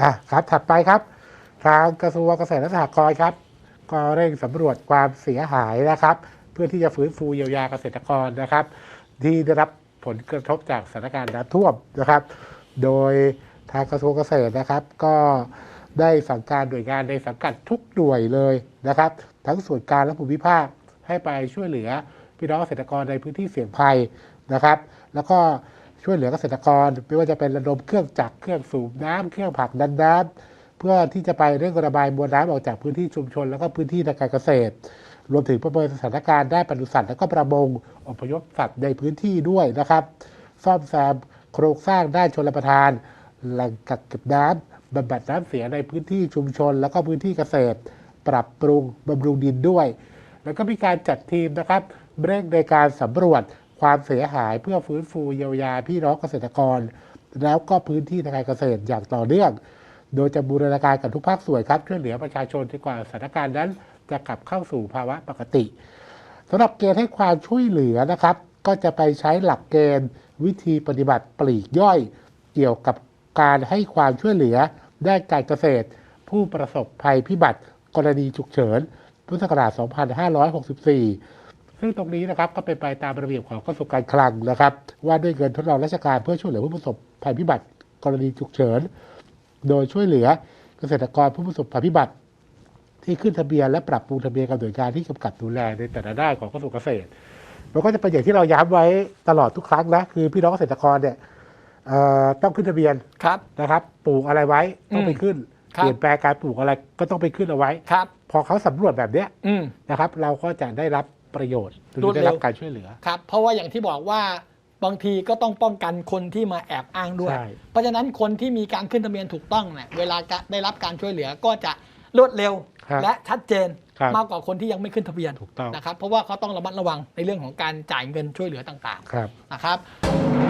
อะครับถัดไปครับ ทางกระทรวงเกษตรและสหกรณ์ครับ ก็เร่งสำรวจความเสียหายนะครับ เพื่อที่จะฟื้นฟูเยียวยาเกษตรกรนะครับ ที่ได้รับผลกระทบจากสถานการณ์น้ำท่วมนะครับ โดยทางกระทรวงเกษตรนะครับ ก็ได้สั่งการหน่วยงานในสังกัดทุกหน่วยเลยนะครับ ทั้งส่วนกลางและภูมิภาคให้ไปช่วยเหลือพี่น้องเกษตรกรในพื้นที่เสี่ยงภัยนะครับ แล้วก็ ช่วยเหลือเกษตรกร ไม่ว่าจะเป็นระดมเครื่องจักรเครื่องสูบน้ำเครื่องผลักดันน้ำเพื่อที่จะไปเร่งระบายมวลน้ำออกจากพื้นที่ชุมชน แล้วก็พื้นที่ทางการเกษตร รวมถึงประเมินสถานการณ์ด้านปศุสัตว์และก็ประมงอพยพสัตว์ในพื้นที่ด้วยนะครับ ซ่อมแซมโครงสร้างด้านชลประทานแหล่งกักเก็บน้ำบำบัดน้ำเสียในพื้นที่ชุมชน แล้วก็พื้นที่เกษตร ปรับปรุงบำรุงดินด้วย แล้วก็มีการจัดทีมนะครับเร่งในการสำรวจ ความเสียหายเพื่อฟื้นฟูเยียวยาพี่น้องเกษตรกร แล้วก็พื้นที่ทางการเกษตรอย่างต่อเนื่อง โดยจะบูรณาการกับทุกภาคส่วนครับช่วยเหลือประชาชนจนกว่าสถานการณ์นั้นจะกลับเข้าสู่ภาวะปกติสำหรับเกณฑ์ให้ความช่วยเหลือนะครับ ก็จะไปใช้หลักเกณฑ์ วิธีปฏิบัติปลีกย่อย เกี่ยวกับการให้ความช่วยเหลือด้านการเกษตร ผู้ประสบภัยพิบัติกรณีฉุกเฉิน พุทธศักราช 2564 ซึ่งตรงนี้นะครับก็เป็นไปตามระเบียบของกระทรวงการคลังนะครับ ว่าด้วยเงินทดลองราชการเพื่อช่วยเหลือผู้ประสบภัยพิบัติกรณีฉุกเฉิน โดยช่วยเหลือเกษตรกรผู้ประสบภัยพิบัติ ที่ขึ้นทะเบียนและปรับปรุงทะเบียนกับหน่วยงานที่กำกับดูแลในแต่ละด้านของกระทรวงเกษตรมันก็จะเป็นอย่างที่เราย้ำไว้ตลอดทุกครั้งนะคือพี่น้องเกษตรกรเนี่ยเอ่อต้องขึ้นทะเบียนครับนะครับ ปลูกอะไรไว้ต้องไปขึ้นครับเปลี่ยนแปลงการปลูกอะไรก็ต้องไปขึ้นเอาไว้ครับพอเขาสำรวจแบบเนี้ยอืมนะครับ เราก็จะได้รับ ประโยชน์หรืรวอดเร็วได้รับการช่วยเหลือครับ เพราะว่าอย่างที่บอกว่าบางทีก็ต้องป้องกันคนที่มาแอบอ้างด้วยใช่เพราะฉะนั้นคนที่มีการขึ้นทะเบียนถูกต้องเนี่ยเวลาจะได้รับการช่วยเหลือก็จะรวดเร็วครับและชัดเจนครับมากกว่าคนที่ยังไม่ขึ้นทะเบียนถูกต้องนะครับเพราะว่าเขาต้องระมัดระวังในเรื่องของการจ่ายเงินช่วยเหลือต่างครับๆนะครับ